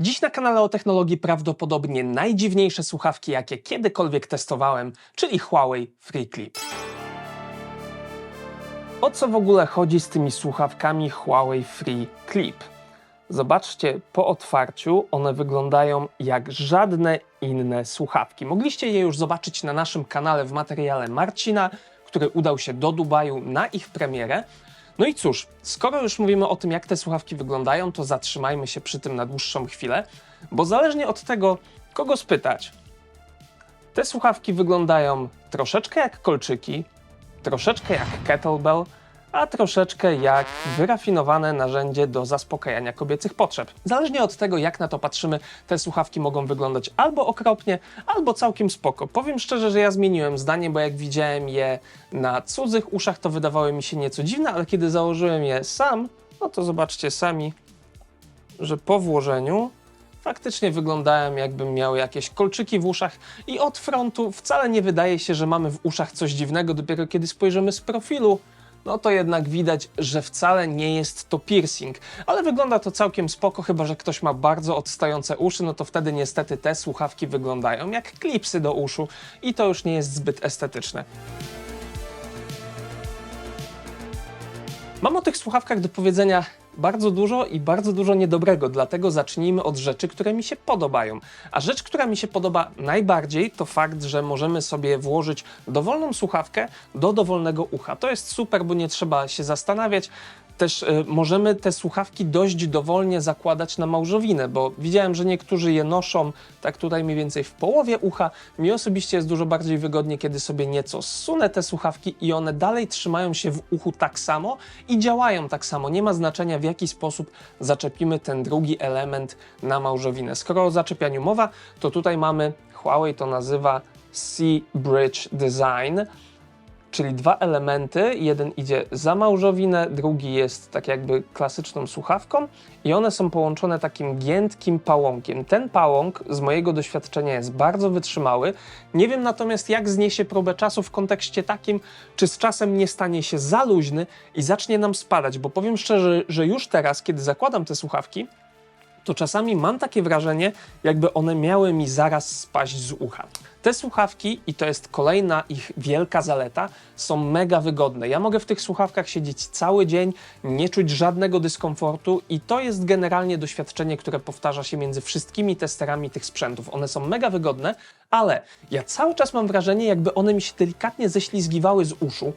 Dziś na kanale o technologii prawdopodobnie najdziwniejsze słuchawki, jakie kiedykolwiek testowałem, czyli Huawei FreeClip. O co w ogóle chodzi z tymi słuchawkami Huawei FreeClip? Zobaczcie, po otwarciu one wyglądają jak żadne inne słuchawki. Mogliście je już zobaczyć na naszym kanale w materiale Marcina, który udał się do Dubaju na ich premierę. No i cóż, skoro już mówimy o tym, jak te słuchawki wyglądają, to zatrzymajmy się przy tym na dłuższą chwilę, bo zależnie od tego, kogo spytać, te słuchawki wyglądają troszeczkę jak kolczyki, troszeczkę jak kettlebell, a troszeczkę jak wyrafinowane narzędzie do zaspokajania kobiecych potrzeb. Zależnie od tego, jak na to patrzymy, te słuchawki mogą wyglądać albo okropnie, albo całkiem spoko. Powiem szczerze, że ja zmieniłem zdanie, bo jak widziałem je na cudzych uszach, to wydawały mi się nieco dziwne, ale kiedy założyłem je sam, no to zobaczcie sami, że po włożeniu faktycznie wyglądałem jakbym miał jakieś kolczyki w uszach i od frontu wcale nie wydaje się, że mamy w uszach coś dziwnego, dopiero kiedy spojrzymy z profilu, no to jednak widać, że wcale nie jest to piercing. Ale wygląda to całkiem spoko, chyba że ktoś ma bardzo odstające uszy, no to wtedy niestety te słuchawki wyglądają jak klipsy do uszu i to już nie jest zbyt estetyczne. Mam o tych słuchawkach do powiedzenia bardzo dużo i bardzo dużo niedobrego, dlatego zacznijmy od rzeczy, które mi się podobają. A rzecz, która mi się podoba najbardziej, to fakt, że możemy sobie włożyć dowolną słuchawkę do dowolnego ucha. To jest super, bo nie trzeba się zastanawiać. Też y, możemy te słuchawki dość dowolnie zakładać na małżowinę, bo widziałem, że niektórzy je noszą tak tutaj mniej więcej w połowie ucha. Mi osobiście jest dużo bardziej wygodnie, kiedy sobie nieco zsunę te słuchawki i one dalej trzymają się w uchu tak samo i działają tak samo. Nie ma znaczenia w jaki sposób zaczepimy ten drugi element na małżowinę. Skoro o zaczepianiu mowa, to tutaj mamy, Huawei to nazywa C-Bridge Design, czyli dwa elementy. Jeden idzie za małżowinę, drugi jest tak jakby klasyczną słuchawką i one są połączone takim giętkim pałąkiem. Ten pałąk z mojego doświadczenia jest bardzo wytrzymały. Nie wiem natomiast jak zniesie próbę czasu w kontekście takim, czy z czasem nie stanie się za luźny i zacznie nam spadać, bo powiem szczerze, że już teraz, kiedy zakładam te słuchawki, to czasami mam takie wrażenie, jakby one miały mi zaraz spaść z ucha. Te słuchawki, i to jest kolejna ich wielka zaleta, są mega wygodne. Ja mogę w tych słuchawkach siedzieć cały dzień, nie czuć żadnego dyskomfortu, i to jest generalnie doświadczenie, które powtarza się między wszystkimi testerami tych sprzętów. One są mega wygodne, ale ja cały czas mam wrażenie, jakby one mi się delikatnie ześlizgiwały z uszu.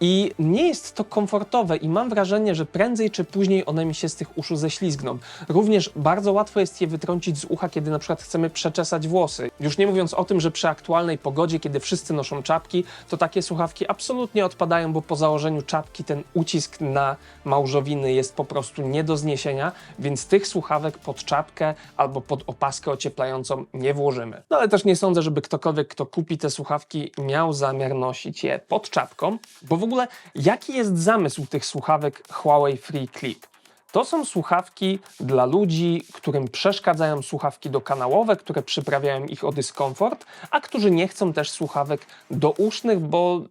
I nie jest to komfortowe i mam wrażenie, że prędzej czy później one mi się z tych uszu ześlizgną. Również bardzo łatwo jest je wytrącić z ucha, kiedy na przykład chcemy przeczesać włosy. Już nie mówiąc o tym, że przy aktualnej pogodzie, kiedy wszyscy noszą czapki, to takie słuchawki absolutnie odpadają, bo po założeniu czapki ten ucisk na małżowiny jest po prostu nie do zniesienia, więc tych słuchawek pod czapkę albo pod opaskę ocieplającą nie włożymy. No ale też nie sądzę, żeby ktokolwiek, kto kupi te słuchawki, miał zamiar nosić je pod czapką, bo w ogóle jaki jest zamysł tych słuchawek Huawei Free Clip? To są słuchawki dla ludzi, którym przeszkadzają słuchawki dokanałowe, które przyprawiają ich o dyskomfort, a którzy nie chcą też słuchawek dousznych, bo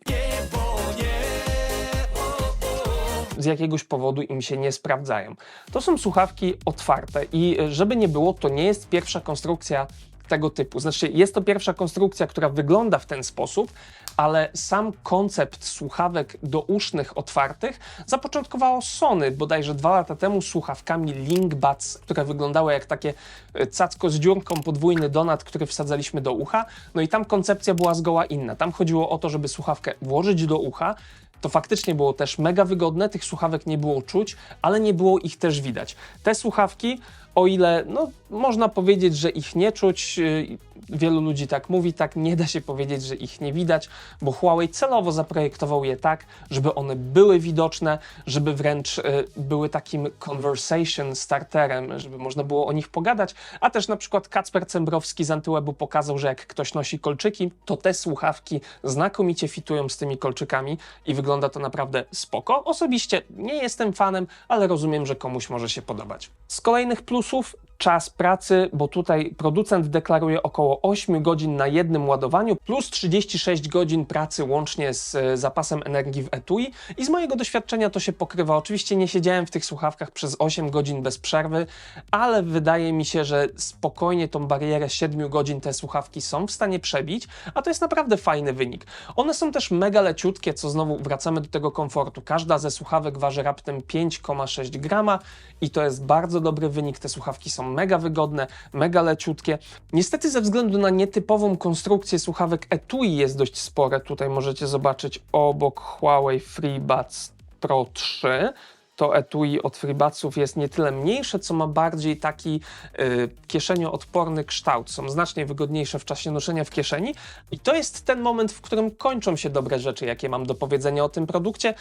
z jakiegoś powodu im się nie sprawdzają. To są słuchawki otwarte i e, żeby nie było, to nie jest pierwsza konstrukcja tego typu. Znaczy, jest to pierwsza konstrukcja, która wygląda w ten sposób, ale sam koncept słuchawek dousznych otwartych zapoczątkowało Sony bodajże dwa lata temu słuchawkami Linkbuds, które wyglądały jak takie e, cacko z dziurką, podwójny donat, który wsadzaliśmy do ucha. No i tam koncepcja była zgoła inna. Tam chodziło o to, żeby słuchawkę włożyć do ucha, to faktycznie było też mega wygodne, tych słuchawek nie było czuć, ale nie było ich też widać. Te słuchawki, o ile no, można powiedzieć, że ich nie czuć, yy, wielu ludzi tak mówi, tak nie da się powiedzieć, że ich nie widać, bo Huawei celowo zaprojektował je tak, żeby one były widoczne, żeby wręcz y, były takim conversation starterem, żeby można było o nich pogadać, a też na przykład Kacper Cembrowski z Antywebu pokazał, że jak ktoś nosi kolczyki, to te słuchawki znakomicie fitują z tymi kolczykami i wygląda to naprawdę spoko. Osobiście nie jestem fanem, ale rozumiem, że komuś może się podobać. Z kolejnych plusów корпусов czas pracy, bo tutaj producent deklaruje około 8 godzin na jednym ładowaniu, plus 36 godzin pracy łącznie z e, zapasem energii w etui. I z mojego doświadczenia to się pokrywa. Oczywiście nie siedziałem w tych słuchawkach przez 8 godzin bez przerwy, ale wydaje mi się, że spokojnie tą barierę 7 godzin te słuchawki są w stanie przebić, a to jest naprawdę fajny wynik. One są też mega leciutkie, co znowu wracamy do tego komfortu. Każda ze słuchawek waży raptem 5,6 grama i to jest bardzo dobry wynik. Te słuchawki są mega wygodne, mega leciutkie. Niestety ze względu na nietypową konstrukcję słuchawek etui jest dość spore. Tutaj możecie zobaczyć obok Huawei FreeBuds Pro 3 to etui od FreeBudsów jest nie tyle mniejsze, co ma bardziej taki y, kieszenioodporny kształt. Są znacznie wygodniejsze w czasie noszenia w kieszeni i to jest ten moment, w którym kończą się dobre rzeczy, jakie mam do powiedzenia o tym produkcie,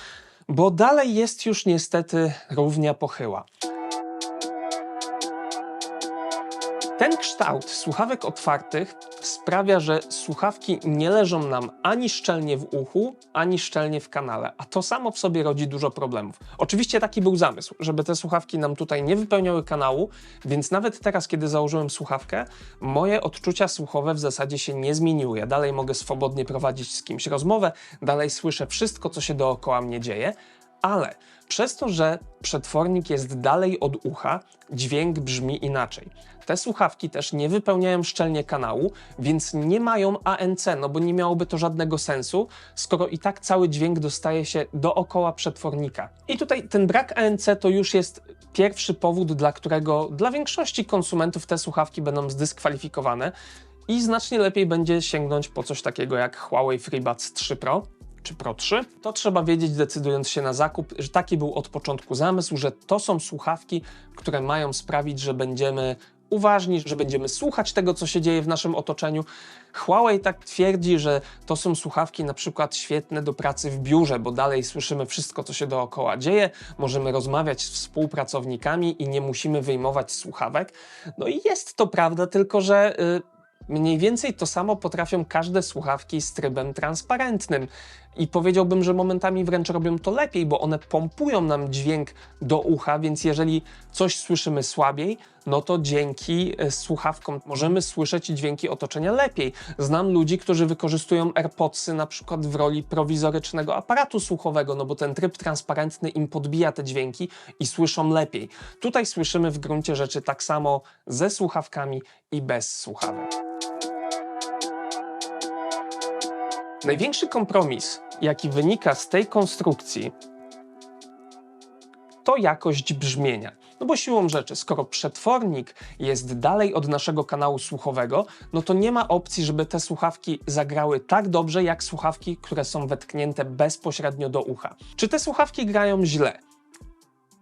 bo dalej jest już niestety równia pochyła. Ten kształt słuchawek otwartych sprawia, że słuchawki nie leżą nam ani szczelnie w uchu, ani szczelnie w kanale, a to samo w sobie rodzi dużo problemów. Oczywiście taki był zamysł, żeby te słuchawki nam tutaj nie wypełniały kanału, więc nawet teraz, kiedy założyłem słuchawkę, moje odczucia słuchowe w zasadzie się nie zmieniły. Ja dalej mogę swobodnie prowadzić z kimś rozmowę, dalej słyszę wszystko, co się dookoła mnie dzieje, ale przez to, że przetwornik jest dalej od ucha, dźwięk brzmi inaczej. Te słuchawki też nie wypełniają szczelnie kanału, więc nie mają ANC, no bo nie miałoby to żadnego sensu, skoro i tak cały dźwięk dostaje się dookoła przetwornika. I tutaj ten brak ANC to już jest pierwszy powód, dla którego dla większości konsumentów te słuchawki będą zdyskwalifikowane i znacznie lepiej będzie sięgnąć po coś takiego jak Huawei FreeBuds 3 Pro czy Pro 3, to trzeba wiedzieć, decydując się na zakup, że taki był od początku zamysł, że to są słuchawki, które mają sprawić, że będziemy uważni, że będziemy słuchać tego, co się dzieje w naszym otoczeniu. Huawei tak twierdzi, że to są słuchawki na przykład świetne do pracy w biurze, bo dalej słyszymy wszystko, co się dookoła dzieje, możemy rozmawiać z współpracownikami i nie musimy wyjmować słuchawek. No i jest to prawda, tylko że. Yy, Mniej więcej to samo potrafią każde słuchawki z trybem transparentnym. I powiedziałbym, że momentami wręcz robią to lepiej, bo one pompują nam dźwięk do ucha, więc jeżeli coś słyszymy słabiej, no to dzięki e, słuchawkom możemy słyszeć dźwięki otoczenia lepiej. Znam ludzi, którzy wykorzystują AirPodsy na przykład w roli prowizorycznego aparatu słuchowego, no bo ten tryb transparentny im podbija te dźwięki i słyszą lepiej. Tutaj słyszymy w gruncie rzeczy tak samo ze słuchawkami i bez słuchawek. Największy kompromis, jaki wynika z tej konstrukcji, to jakość brzmienia. No bo siłą rzeczy, skoro przetwornik jest dalej od naszego kanału słuchowego, no to nie ma opcji, żeby te słuchawki zagrały tak dobrze, jak słuchawki, które są wetknięte bezpośrednio do ucha. Czy te słuchawki grają źle?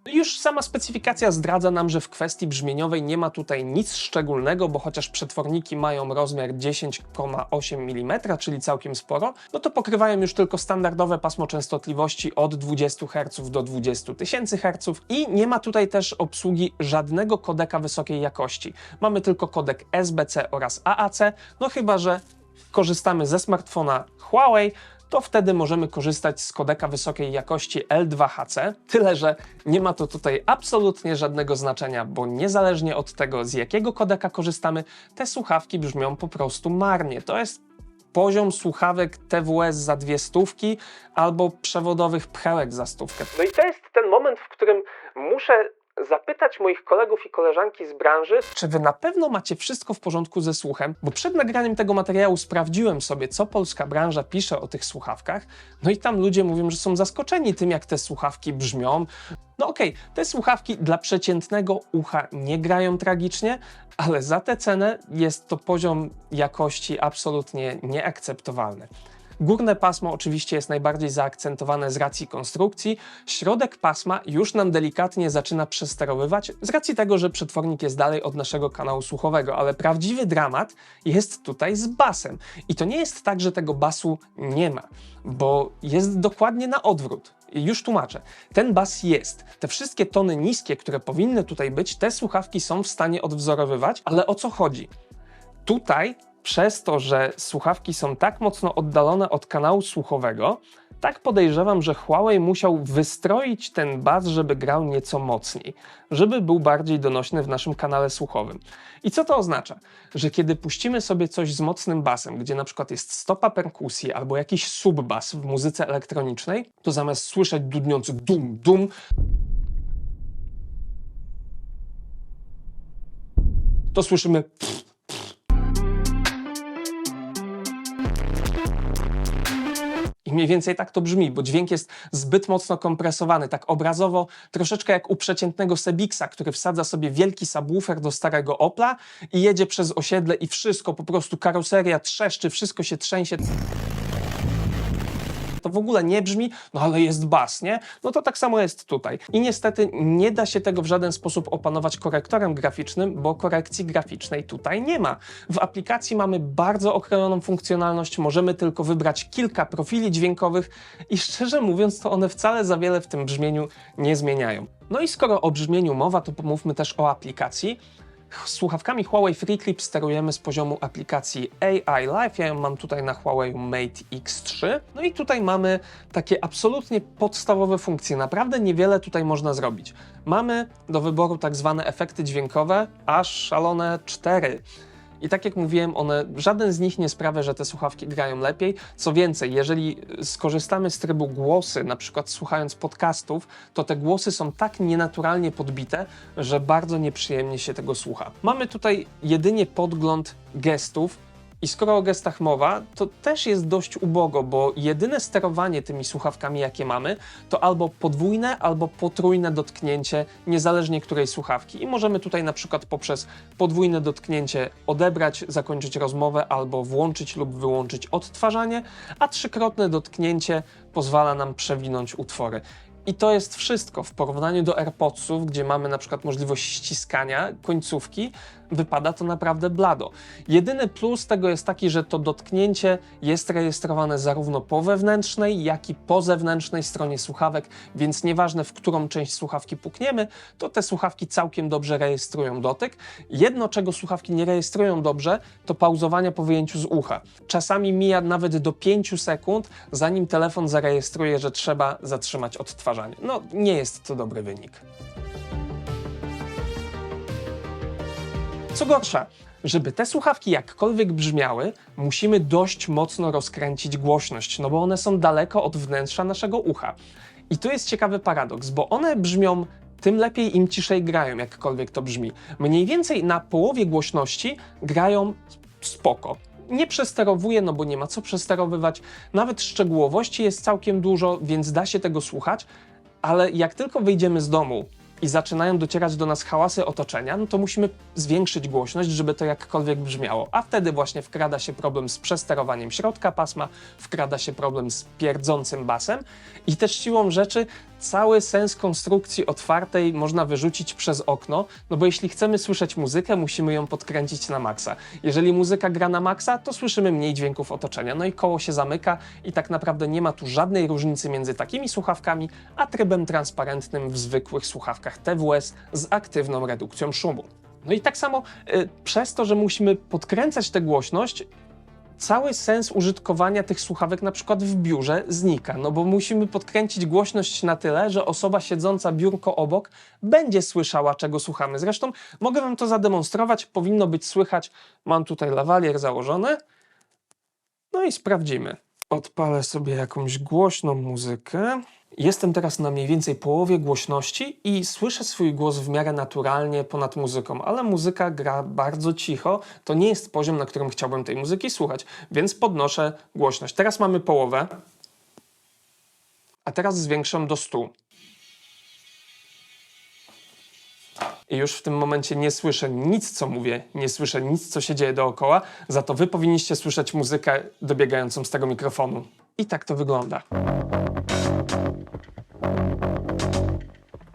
Już sama specyfikacja zdradza nam, że w kwestii brzmieniowej nie ma tutaj nic szczególnego, bo chociaż przetworniki mają rozmiar 10,8 mm, czyli całkiem sporo, no to pokrywają już tylko standardowe pasmo częstotliwości od 20 Hz do 20 000 Hz i nie ma tutaj też obsługi żadnego kodeka wysokiej jakości. Mamy tylko kodek SBC oraz AAC, no chyba, że korzystamy ze smartfona Huawei, to wtedy możemy korzystać z kodeka wysokiej jakości L2HC. Tyle, że nie ma to tutaj absolutnie żadnego znaczenia, bo niezależnie od tego, z jakiego kodeka korzystamy, te słuchawki brzmią po prostu marnie. To jest poziom słuchawek TWS za dwie stówki albo przewodowych pchełek za stówkę. No i to jest ten moment, w którym muszę zapytać moich kolegów i koleżanki z branży, czy wy na pewno macie wszystko w porządku ze słuchem, bo przed nagraniem tego materiału sprawdziłem sobie, co polska branża pisze o tych słuchawkach, no i tam ludzie mówią, że są zaskoczeni tym, jak te słuchawki brzmią. No okej, okay, te słuchawki dla przeciętnego ucha nie grają tragicznie, ale za tę cenę jest to poziom jakości absolutnie nieakceptowalny. Górne pasmo oczywiście jest najbardziej zaakcentowane z racji konstrukcji, środek pasma już nam delikatnie zaczyna przesterowywać z racji tego, że przetwornik jest dalej od naszego kanału słuchowego, ale prawdziwy dramat jest tutaj z basem. I to nie jest tak, że tego basu nie ma, bo jest dokładnie na odwrót. Już tłumaczę. Ten bas jest. Te wszystkie tony niskie, które powinny tutaj być, te słuchawki są w stanie odwzorowywać, ale o co chodzi? Tutaj przez to, że słuchawki są tak mocno oddalone od kanału słuchowego, Tak podejrzewam, że Huawei musiał wystroić ten bas, żeby grał nieco mocniej, żeby był bardziej donośny w naszym kanale słuchowym. I co to oznacza? Że kiedy puścimy sobie coś z mocnym basem, gdzie na przykład jest stopa perkusji albo jakiś subbas w muzyce elektronicznej, to zamiast słyszeć dudniący dum dum, to słyszymy Mniej więcej tak to brzmi, bo dźwięk jest zbyt mocno kompresowany, tak obrazowo, troszeczkę jak u przeciętnego Sebixa, który wsadza sobie wielki subwoofer do starego Opla i jedzie przez osiedle i wszystko, po prostu karoseria trzeszczy, wszystko się trzęsie to w ogóle nie brzmi, no ale jest bas, nie? No to tak samo jest tutaj. I niestety nie da się tego w żaden sposób opanować korektorem graficznym, bo korekcji graficznej tutaj nie ma. W aplikacji mamy bardzo okrojoną funkcjonalność, możemy tylko wybrać kilka profili dźwiękowych i szczerze mówiąc, to one wcale za wiele w tym brzmieniu nie zmieniają. No i skoro o brzmieniu mowa, to pomówmy też o aplikacji. Słuchawkami Huawei FreeClip sterujemy z poziomu aplikacji AI Live. Ja ją mam tutaj na Huawei Mate X3. No i tutaj mamy takie absolutnie podstawowe funkcje. Naprawdę niewiele tutaj można zrobić. Mamy do wyboru tak zwane efekty dźwiękowe, aż szalone 4. I tak jak mówiłem, one, żaden z nich nie sprawia, że te słuchawki grają lepiej. Co więcej, jeżeli skorzystamy z trybu głosy, na przykład słuchając podcastów, to te głosy są tak nienaturalnie podbite, że bardzo nieprzyjemnie się tego słucha. Mamy tutaj jedynie podgląd gestów, i skoro o gestach mowa, to też jest dość ubogo, bo jedyne sterowanie tymi słuchawkami, jakie mamy, to albo podwójne, albo potrójne dotknięcie, niezależnie której słuchawki. I możemy tutaj na przykład poprzez podwójne dotknięcie odebrać, zakończyć rozmowę, albo włączyć lub wyłączyć odtwarzanie, a trzykrotne dotknięcie pozwala nam przewinąć utwory. I to jest wszystko w porównaniu do AirPodsów, gdzie mamy na przykład możliwość ściskania końcówki, wypada to naprawdę blado. Jedyny plus tego jest taki, że to dotknięcie jest rejestrowane zarówno po wewnętrznej, jak i po zewnętrznej stronie słuchawek, więc nieważne w którą część słuchawki pukniemy, to te słuchawki całkiem dobrze rejestrują dotyk. Jedno, czego słuchawki nie rejestrują dobrze, to pauzowania po wyjęciu z ucha. Czasami mija nawet do 5 sekund, zanim telefon zarejestruje, że trzeba zatrzymać odtwarzanie. No, nie jest to dobry wynik. Co gorsza, żeby te słuchawki jakkolwiek brzmiały, musimy dość mocno rozkręcić głośność, no bo one są daleko od wnętrza naszego ucha. I tu jest ciekawy paradoks, bo one brzmią tym lepiej im ciszej grają, jakkolwiek to brzmi. Mniej więcej na połowie głośności grają spoko. Nie przesterowuję, no bo nie ma co przesterowywać. Nawet szczegółowości jest całkiem dużo, więc da się tego słuchać, ale jak tylko wyjdziemy z domu i zaczynają docierać do nas hałasy otoczenia, no to musimy zwiększyć głośność, żeby to jakkolwiek brzmiało. A wtedy właśnie wkrada się problem z przesterowaniem środka pasma, wkrada się problem z pierdzącym basem i też siłą rzeczy cały sens konstrukcji otwartej można wyrzucić przez okno, no bo jeśli chcemy słyszeć muzykę, musimy ją podkręcić na maksa. Jeżeli muzyka gra na maksa, to słyszymy mniej dźwięków otoczenia, no i koło się zamyka i tak naprawdę nie ma tu żadnej różnicy między takimi słuchawkami, a trybem transparentnym w zwykłych słuchawkach TWS z aktywną redukcją szumu. No i tak samo y, przez to, że musimy podkręcać tę głośność, cały sens użytkowania tych słuchawek na przykład w biurze znika, no bo musimy podkręcić głośność na tyle, że osoba siedząca biurko obok będzie słyszała, czego słuchamy. Zresztą mogę wam to zademonstrować, powinno być słychać. Mam tutaj lawalier założony. No i sprawdzimy. Odpalę sobie jakąś głośną muzykę. Jestem teraz na mniej więcej połowie głośności i słyszę swój głos w miarę naturalnie ponad muzyką, ale muzyka gra bardzo cicho. To nie jest poziom, na którym chciałbym tej muzyki słuchać, więc podnoszę głośność. Teraz mamy połowę, a teraz zwiększam do 100. I już w tym momencie nie słyszę nic, co mówię, nie słyszę nic, co się dzieje dookoła, za to wy powinniście słyszeć muzykę dobiegającą z tego mikrofonu. I tak to wygląda.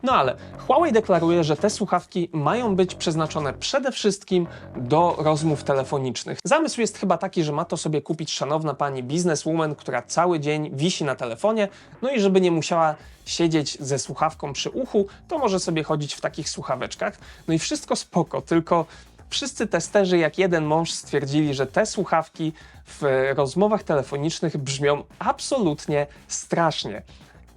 No ale Huawei deklaruje, że te słuchawki mają być przeznaczone przede wszystkim do rozmów telefonicznych. Zamysł jest chyba taki, że ma to sobie kupić szanowna pani bizneswoman, która cały dzień wisi na telefonie, no i żeby nie musiała siedzieć ze słuchawką przy uchu, to może sobie chodzić w takich słuchaweczkach. No i wszystko spoko, tylko Wszyscy testerzy, jak jeden mąż, stwierdzili, że te słuchawki w rozmowach telefonicznych brzmią absolutnie strasznie.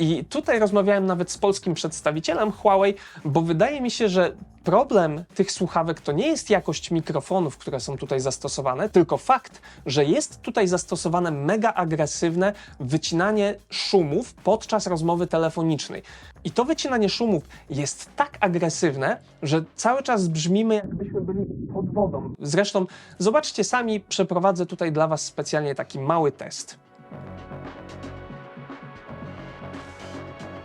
I tutaj rozmawiałem nawet z polskim przedstawicielem Huawei, bo wydaje mi się, że problem tych słuchawek to nie jest jakość mikrofonów, które są tutaj zastosowane, tylko fakt, że jest tutaj zastosowane mega agresywne wycinanie szumów podczas rozmowy telefonicznej. I to wycinanie szumów jest tak agresywne, że cały czas brzmimy, jakbyśmy byli pod wodą. Zresztą, zobaczcie sami, przeprowadzę tutaj dla Was specjalnie taki mały test.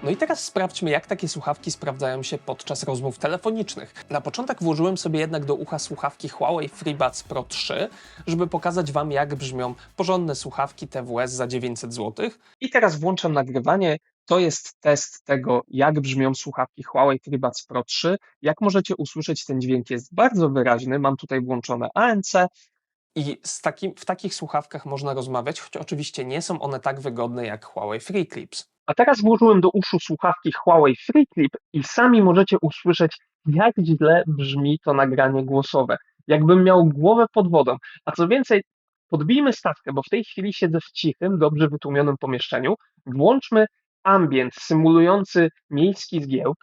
No i teraz sprawdźmy, jak takie słuchawki sprawdzają się podczas rozmów telefonicznych. Na początek włożyłem sobie jednak do ucha słuchawki Huawei FreeBuds Pro 3, żeby pokazać Wam, jak brzmią porządne słuchawki TWS za 900 zł. I teraz włączam nagrywanie. To jest test tego, jak brzmią słuchawki Huawei FreeBuds Pro 3. Jak możecie usłyszeć, ten dźwięk jest bardzo wyraźny. Mam tutaj włączone ANC, i takim, w takich słuchawkach można rozmawiać, choć oczywiście nie są one tak wygodne jak Huawei Free Clips. A teraz włożyłem do uszu słuchawki Huawei Free Clip i sami możecie usłyszeć, jak źle brzmi to nagranie głosowe. Jakbym miał głowę pod wodą. A co więcej, podbijmy stawkę, bo w tej chwili siedzę w cichym, dobrze wytłumionym pomieszczeniu. Włączmy ambient symulujący miejski zgiełk.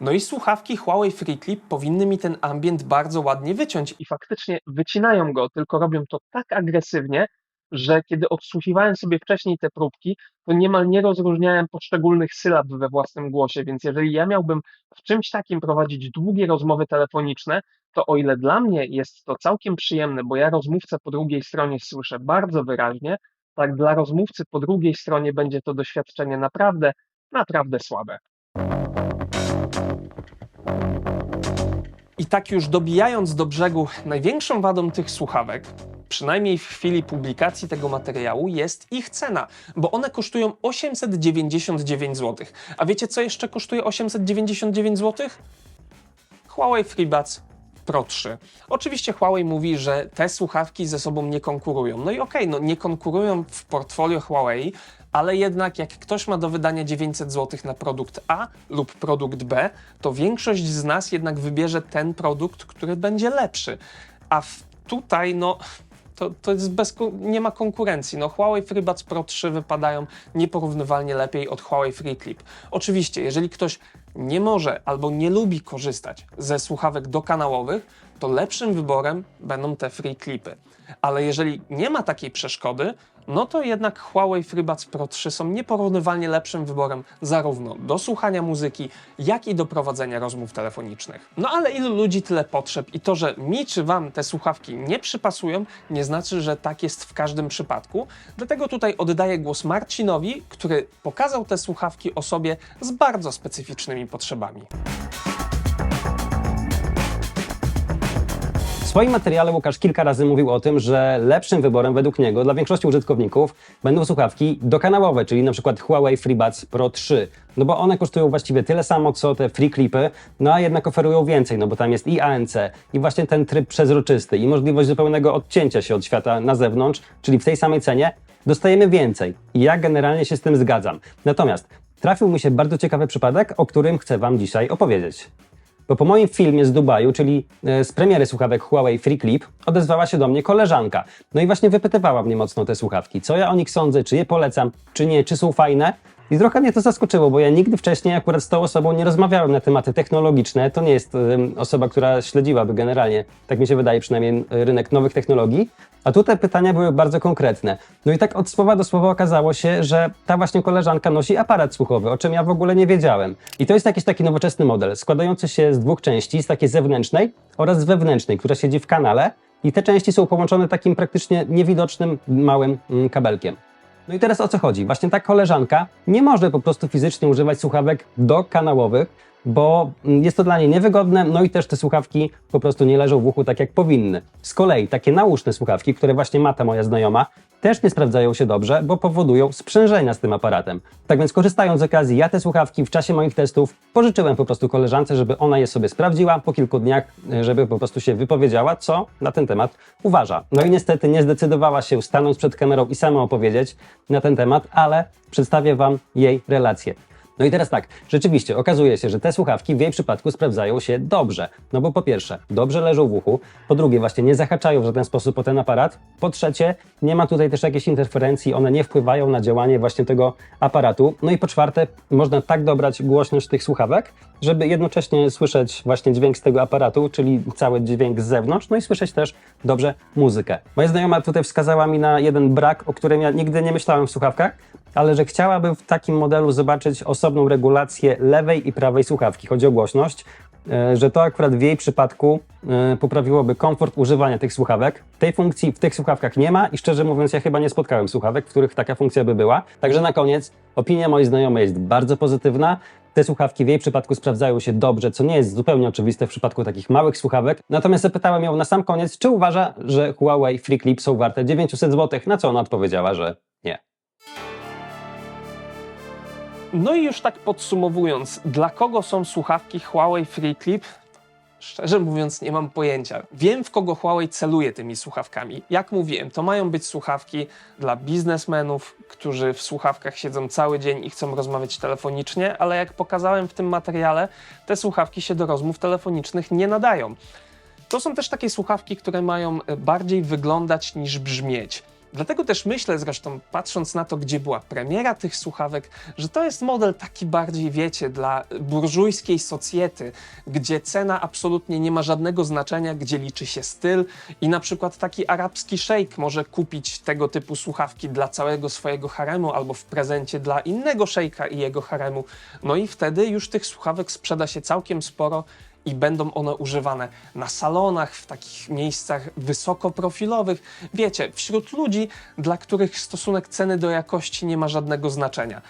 No i słuchawki Huawei Free Clip powinny mi ten ambient bardzo ładnie wyciąć i faktycznie wycinają go, tylko robią to tak agresywnie, że kiedy odsłuchiwałem sobie wcześniej te próbki, to niemal nie rozróżniałem poszczególnych sylab we własnym głosie, więc jeżeli ja miałbym w czymś takim prowadzić długie rozmowy telefoniczne, to o ile dla mnie jest to całkiem przyjemne, bo ja rozmówcę po drugiej stronie słyszę bardzo wyraźnie, tak dla rozmówcy po drugiej stronie będzie to doświadczenie naprawdę, naprawdę słabe. I tak już dobijając do brzegu, największą wadą tych słuchawek, przynajmniej w chwili publikacji tego materiału, jest ich cena, bo one kosztują 899 zł. A wiecie, co jeszcze kosztuje 899 zł? Huawei FreeBuds Pro 3. Oczywiście Huawei mówi, że te słuchawki ze sobą nie konkurują. No i okej, no nie konkurują w portfolio Huawei, ale jednak jak ktoś ma do wydania 900 zł na produkt A lub produkt B, to większość z nas jednak wybierze ten produkt, który będzie lepszy. A tutaj, no, to, to jest bez, nie ma konkurencji. No, Huawei FreeBuds Pro 3 wypadają nieporównywalnie lepiej od Huawei FreeClip. Oczywiście, jeżeli ktoś nie może albo nie lubi korzystać ze słuchawek dokanałowych, to lepszym wyborem będą te FreeClipy. Ale jeżeli nie ma takiej przeszkody, no to jednak Huawei FreeBuds Pro 3 są nieporównywalnie lepszym wyborem zarówno do słuchania muzyki, jak i do prowadzenia rozmów telefonicznych. No ale ilu ludzi, tyle potrzeb i to, że mi czy wam te słuchawki nie przypasują, nie znaczy, że tak jest w każdym przypadku. Dlatego tutaj oddaję głos Marcinowi, który pokazał te słuchawki osobie z bardzo specyficznymi potrzebami. Swoim materiale Łukasz kilka razy mówił o tym, że lepszym wyborem według niego dla większości użytkowników będą słuchawki dokanałowe, czyli na przykład Huawei FreeBuds Pro 3. No bo one kosztują właściwie tyle samo co te free clipy, no a jednak oferują więcej, no bo tam jest i ANC, i właśnie ten tryb przezroczysty, i możliwość zupełnego odcięcia się od świata na zewnątrz, czyli w tej samej cenie dostajemy więcej. I ja generalnie się z tym zgadzam. Natomiast trafił mi się bardzo ciekawy przypadek, o którym chcę Wam dzisiaj opowiedzieć. Bo po moim filmie z Dubaju, czyli e, z premiery słuchawek Huawei Free Clip, odezwała się do mnie koleżanka. No i właśnie wypytywała mnie mocno te słuchawki. Co ja o nich sądzę, czy je polecam, czy nie, czy są fajne. I trochę mnie to zaskoczyło, bo ja nigdy wcześniej akurat z tą osobą nie rozmawiałem na tematy technologiczne. To nie jest em, osoba, która śledziłaby generalnie, tak mi się wydaje przynajmniej, rynek nowych technologii. A tutaj pytania były bardzo konkretne. No i tak od słowa do słowa okazało się, że ta właśnie koleżanka nosi aparat słuchowy, o czym ja w ogóle nie wiedziałem. I to jest jakiś taki nowoczesny model, składający się z dwóch części, z takiej zewnętrznej oraz wewnętrznej, która siedzi w kanale. I te części są połączone takim praktycznie niewidocznym, małym kabelkiem. No i teraz o co chodzi? Właśnie ta koleżanka nie może po prostu fizycznie używać słuchawek dokanałowych, bo mm, jest to dla niej niewygodne, no i też te słuchawki po prostu nie leżą w uchu tak jak powinny. Z kolei takie nauszne słuchawki, które właśnie ma ta moja znajoma, też nie sprawdzają się dobrze, bo powodują sprzężenia z tym aparatem. Tak więc korzystając z okazji, ja te słuchawki w czasie moich testów pożyczyłem po prostu koleżance, żeby ona je sobie sprawdziła po kilku dniach, e, żeby po prostu się wypowiedziała, co na ten temat uważa. No i niestety nie zdecydowała się stanąć przed kamerą i sama opowiedzieć na ten temat, ale przedstawię Wam jej relację. No i teraz tak, rzeczywiście okazuje się, że te słuchawki w jej przypadku sprawdzają się dobrze. No bo po pierwsze, dobrze leżą w uchu, po drugie, właśnie nie zahaczają w żaden sposób o ten aparat, po trzecie, nie ma tutaj też jakiejś interferencji, one nie wpływają na działanie właśnie tego aparatu. No i po czwarte, można tak dobrać głośność tych słuchawek, żeby jednocześnie słyszeć właśnie dźwięk z tego aparatu, czyli cały dźwięk z zewnątrz, no i słyszeć też dobrze muzykę. Moja znajoma tutaj wskazała mi na jeden brak, o którym ja nigdy nie myślałem w słuchawkach, ale że chciałaby w takim modelu zobaczyć osobną regulację lewej i prawej słuchawki. Chodzi o głośność, e, że to akurat w jej przypadku e, poprawiłoby komfort używania tych słuchawek. Tej funkcji w tych słuchawkach nie ma i szczerze mówiąc ja chyba nie spotkałem słuchawek, w których taka funkcja by była. Także na koniec opinia mojej znajomej jest bardzo pozytywna. Te słuchawki w jej przypadku sprawdzają się dobrze, co nie jest zupełnie oczywiste w przypadku takich małych słuchawek. Natomiast zapytałem ją na sam koniec, czy uważa, że Huawei Free Clip są warte 900 zł, na co ona odpowiedziała, że No i już tak podsumowując, dla kogo są słuchawki Huawei Free Clip? Szczerze mówiąc, nie mam pojęcia. Wiem, w kogo Huawei celuje tymi słuchawkami. Jak mówiłem, to mają być słuchawki dla biznesmenów, którzy w słuchawkach siedzą cały dzień i chcą rozmawiać telefonicznie, ale jak pokazałem w tym materiale, te słuchawki się do rozmów telefonicznych nie nadają. To są też takie słuchawki, które mają e, bardziej wyglądać niż brzmieć. Dlatego też myślę, zresztą patrząc na to, gdzie była premiera tych słuchawek, że to jest model taki bardziej, wiecie, dla burżujskiej socjety, gdzie cena absolutnie nie ma żadnego znaczenia, gdzie liczy się styl i na przykład taki arabski szejk może kupić tego typu słuchawki dla całego swojego haremu albo w prezencie dla innego szejka i jego haremu. No i wtedy już tych słuchawek sprzeda się całkiem sporo i będą one używane na salonach, w takich miejscach wysokoprofilowych. Wiecie, wśród ludzi, dla których stosunek ceny do jakości nie ma żadnego znaczenia.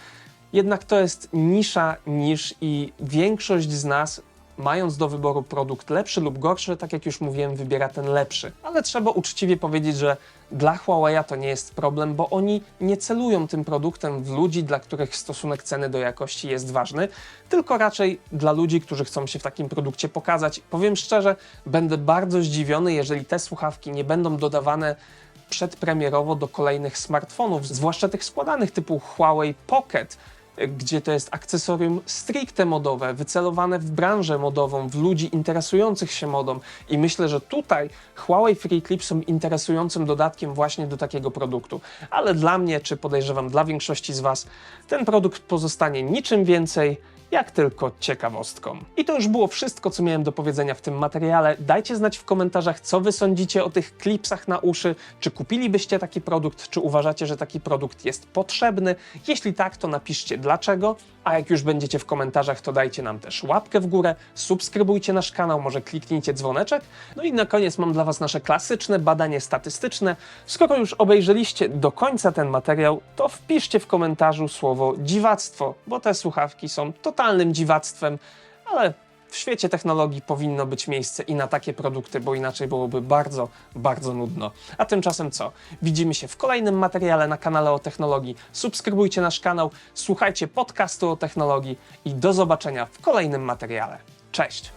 Jednak to jest nisza niż i większość z nas, mając do wyboru produkt lepszy lub gorszy, tak jak już mówiłem, wybiera ten lepszy. Ale trzeba uczciwie powiedzieć, że dla Huawei'a to nie jest problem, bo oni nie celują tym produktem w ludzi, dla których stosunek ceny do jakości jest ważny, tylko raczej dla ludzi, którzy chcą się w takim produkcie pokazać. Powiem szczerze, będę bardzo zdziwiony, jeżeli te słuchawki nie będą dodawane przedpremierowo do kolejnych smartfonów, zwłaszcza tych składanych typu Huawei Pocket, gdzie to jest akcesorium stricte modowe, wycelowane w branżę modową, w ludzi interesujących się modą. I myślę, że tutaj Huawei Free Clip są interesującym dodatkiem właśnie do takiego produktu. Ale dla mnie, czy podejrzewam dla większości z Was, ten produkt pozostanie niczym więcej jak tylko ciekawostką. I to już było wszystko, co miałem do powiedzenia w tym materiale. Dajcie znać w komentarzach, co wy sądzicie o tych klipsach na uszy. Czy kupilibyście taki produkt, czy uważacie, że taki produkt jest potrzebny? Jeśli tak, to napiszcie dlaczego. A jak już będziecie w komentarzach, to dajcie nam też łapkę w górę, subskrybujcie nasz kanał, może kliknijcie dzwoneczek. No i na koniec mam dla Was nasze klasyczne badanie statystyczne. Skoro już obejrzeliście do końca ten materiał, to wpiszcie w komentarzu słowo dziwactwo, bo te słuchawki są totalnym dziwactwem, ale w świecie technologii powinno być miejsce i na takie produkty, bo inaczej byłoby bardzo, bardzo nudno. A tymczasem co? Widzimy się w kolejnym materiale na kanale o technologii. Subskrybujcie nasz kanał, słuchajcie podcastu o technologii i do zobaczenia w kolejnym materiale. Cześć!